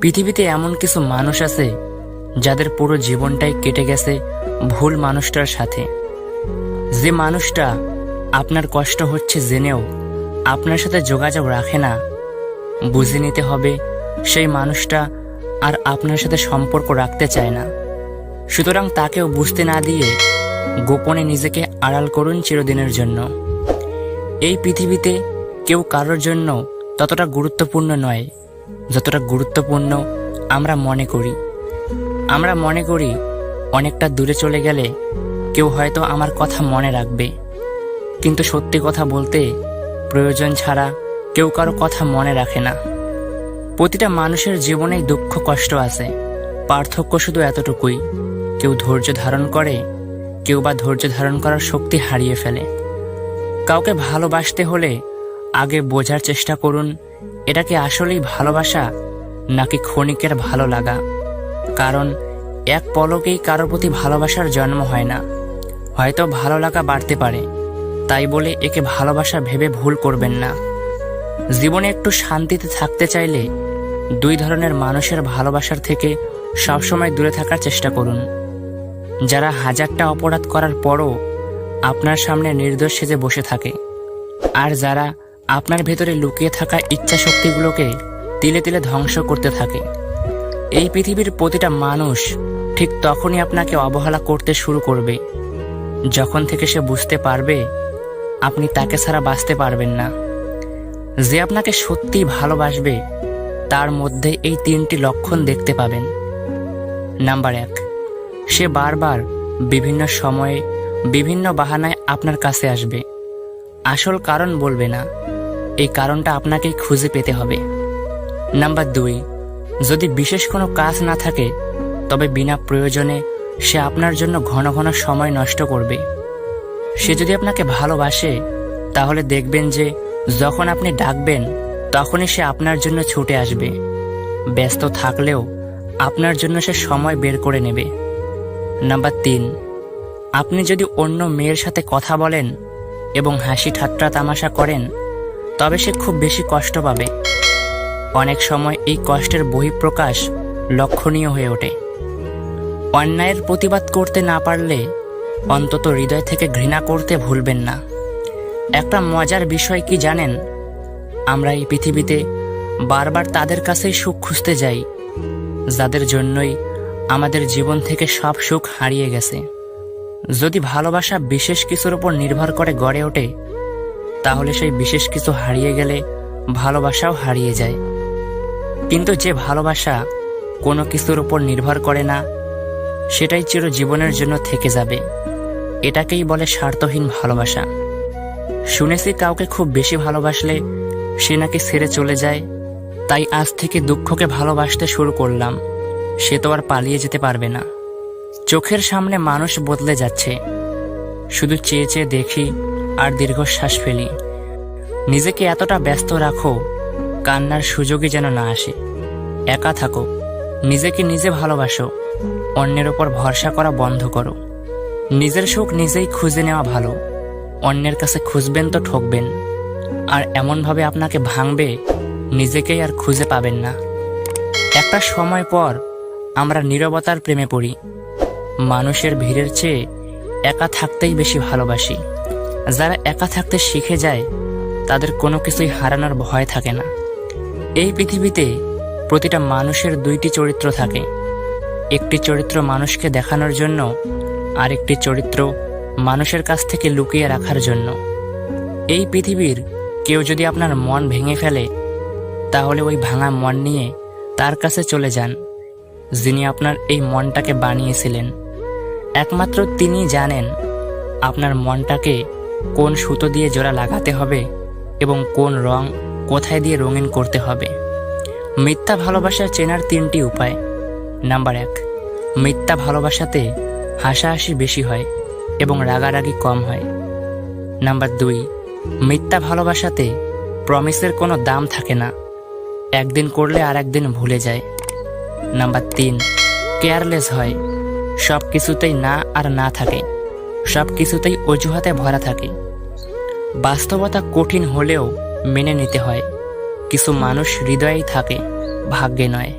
পৃথিবীতে এমন কিছু মানুষ আছে যাদের পুরো জীবনটাই কেটে গেছে ভুল মানুষটার সাথে। যে মানুষটা আপনার কষ্ট হচ্ছে জেনেও আপনার সাথে যোগাযোগ রাখে না, বুঝে নিতে হবে সেই মানুষটা আর আপনার সাথে সম্পর্ক রাখতে চায় না। সুতরাং তাকেও বুঝতে না দিয়ে গোপনে নিজেকে আড়াল করুন চিরদিনের জন্য। এই পৃথিবীতে কেউ কারোর জন্য ততটা গুরুত্বপূর্ণ নয়। যতটা গুরুত্বপূর্ণ আমরা মনে করি। আমরা মনে করি অনেকটা দূরে চলে গেলে কেউ হয়তো আমার কথা মনে রাখবে। কিন্তু সত্যি কথা বলতে প্রয়োজন ছাড়া কেউ কারও কথা মনে রাখে না। প্রতিটা মানুষের জীবনেই দুঃখ কষ্ট আছে। পার্থক্য শুধু এতটুকুই, কেউ ধৈর্য ধারণ করে, কেউ বা ধৈর্য ধারণ করার শক্তি হারিয়ে ফেলে। কাউকে ভালোবাসতে হলে আগে বোঝার চেষ্টা করুন এটা কি আসলেই ভালোবাসা নাকি ক্ষণিকের ভালো লাগা? কারণ এক পলকেই কারও প্রতি ভালোবাসার জন্ম হয় না। হয়তো ভালো লাগা বাড়তে পারে, তাই বলে একে ভালোবাসা ভেবে ভুল করবেন না। জীবনে একটু শান্তিতে থাকতে চাইলে দুই ধরনের মানুষের ভালোবাসার থেকে সবসময় দূরে থাকার চেষ্টা করুন। যারা হাজারটা অপরাধ করার পরও আপনার সামনে নির্দোষ সেজে বসে থাকে, আর যারা আপনার ভেতরে লুকিয়ে থাকা ইচ্ছা শক্তিগুলোকে তিলে তিলে ধ্বংস করতে থাকে। এই পৃথিবীর প্রতিটা মানুষ ঠিক তখনই আপনাকে অবহেলা করতে শুরু করবে। যখন থেকে সে বুঝতে পারবে, আপনি তাকে ছাড়া বাঁচতে পারবেন না। যে আপনাকে সত্যিই ভালোবাসবে, তার মধ্যে এই তিনটি লক্ষণ দেখতে পাবেন। নাম্বার এক, সে বারবার বিভিন্ন সময়ে বিভিন্ন বাহানায় আপনার কাছে আসবে। আসল কারণ বলবে না। এই কারণটা আপনাকেই খুঁজে পেতে হবে। নাম্বার দুই, যদি বিশেষ কোনো কাজ না থাকে, তবে বিনা প্রয়োজনে সে আপনার জন্য ঘন ঘন সময় নষ্ট করবে। সে যদি আপনাকে ভালোবাসে, তাহলে দেখবেন যে যখন আপনি ডাকবেন, তখনই সে আপনার জন্য ছুটে আসবে। ব্যস্ত থাকলেও আপনার জন্য সে সময় বের করে নেবে। নাম্বার তিন, আপনি যদি অন্য মেয়ের সাথে কথা বলেন এবং হাসি ঠাট্টা তামাশা করেন তবে সে খুব বেশি কষ্ট পাবে। অনেক সময় এই কষ্টের বহিঃপ্রকাশ লক্ষণীয় হয়ে ওঠে। অন্যায়ের প্রতিবাদ করতে না পারলে অন্তত হৃদয় থেকে ঘৃণা করতে ভুলবেন না। একটা মজার বিষয় কি জানেন? আমরা এই পৃথিবীতে বারবার তাদের কাছেই সুখ খুঁজতে যাই, যাদের জন্যই আমাদের জীবন থেকে সব সুখ হারিয়ে গেছে। যদি ভালোবাসা বিশেষ কিছুর উপর নির্ভর করে গড়ে ওঠে তাহলে সেই বিশেষ কিছু হারিয়ে গেলে ভালোবাসাও হারিয়ে যায়। কিন্তু যে ভালোবাসা কোনো কিছুর উপর নির্ভর করে না, সেটাই চিরজীবনের জন্য থেকে যাবে। এটাকেই বলে স্বার্থহীন ভালোবাসা। শুনেছি কাউকে খুব বেশি ভালোবাসলে সে নাকি ছেড়ে চলে যায়। তাই আজ থেকে দুঃখকে ভালোবাসতে শুরু করলাম। সে তো আর পালিয়ে যেতে পারবে না। চোখের সামনে মানুষ বদলে যাচ্ছে। শুধু চেয়ে চেয়ে দেখি আর দীর্ঘশ্বাস ফেলি। নিজেকে এতটা ব্যস্ত রাখো, কান্নার সুযোগই যেন না আসে। একা থাকো, নিজেকে নিজে ভালোবাসো, অন্যের ওপর ভরসা করা বন্ধ করো। নিজের সুখ নিজেই খুঁজে নেওয়া ভালো, অন্যের কাছে খুঁজবেন তো ঠকবেন। আর এমনভাবে আপনাকে ভাঙবে, নিজেকেই আর খুঁজে পাবেন না। একটা সময় পর আমরা নীরবতার প্রেমে পড়ি। মানুষের ভিড়ের চেয়ে একা থাকতেই বেশি ভালোবাসি। যারা একা থাকতে শিখে যায়, তাদের কোনো কিছুই হারানোর ভয় থাকে না। এই পৃথিবীতে প্রতিটা মানুষের দুইটি চরিত্র থাকে। একটি চরিত্র মানুষকে দেখানোর জন্য, আরেকটি চরিত্র মানুষের কাছ থেকে লুকিয়ে রাখার জন্য। এই পৃথিবীর কেউ যদি আপনার মন ভেঙে ফেলে, তাহলে ওই ভাঙা মন নিয়ে তার কাছে চলে যান, যিনি আপনার এই মনটাকে বানিয়েছিলেন। একমাত্র তিনি জানেন আপনার মনটাকে কোন সুতো দিয়ে জোড়া লাগাতে হবে এবং কোন রং কোথায় দিয়ে রঙিন করতে হবে। মিথ্যা ভালোবাসা চেনার তিনটি উপায়। নাম্বার এক, মিথ্যা ভালোবাসাতে হাসাহাসি বেশি হয় এবং রাগারাগি কম হয়। নাম্বার দুই, মিথ্যা ভালোবাসাতে প্রমিসের কোনো দাম থাকে না। একদিন করলে আর একদিন ভুলে যায়। নাম্বার তিন, কেয়ারলেস হয়। সব কিছুতেই না আর না থাকে। সব কিছুতেই অজুহাতে ভরা থাকে। বাস্তবতা কঠিন হলেও মেনে নিতে হয়। কিছু মানুষ হৃদয়েই থাকে, ভাগ্যে নয়।